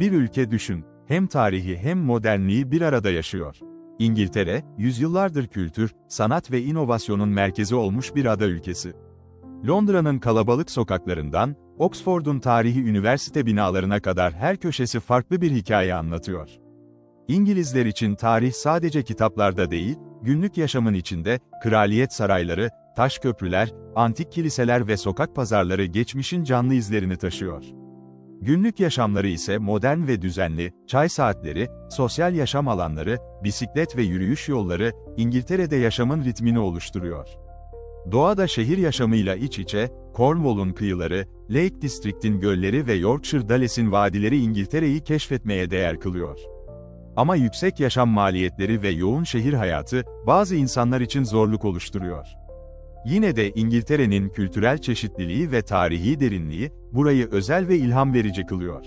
Bir ülke düşün, hem tarihi hem modernliği bir arada yaşıyor. İngiltere, yüzyıllardır kültür, sanat ve inovasyonun merkezi olmuş bir ada ülkesi. Londra'nın kalabalık sokaklarından, Oxford'un tarihi üniversite binalarına kadar her köşesi farklı bir hikaye anlatıyor. İngilizler için tarih sadece kitaplarda değil, günlük yaşamın içinde, kraliyet sarayları, taş köprüler, antik kiliseler ve sokak pazarları geçmişin canlı izlerini taşıyor. Günlük yaşamları ise modern ve düzenli, çay saatleri, sosyal yaşam alanları, bisiklet ve yürüyüş yolları, İngiltere'de yaşamın ritmini oluşturuyor. Doğa da şehir yaşamıyla iç içe, Cornwall'un kıyıları, Lake District'in gölleri ve Yorkshire Dales'in vadileri İngiltere'yi keşfetmeye değer kılıyor. Ama yüksek yaşam maliyetleri ve yoğun şehir hayatı, bazı insanlar için zorluk oluşturuyor. Yine de İngiltere'nin kültürel çeşitliliği ve tarihi derinliği, burayı özel ve ilham verici kılıyor.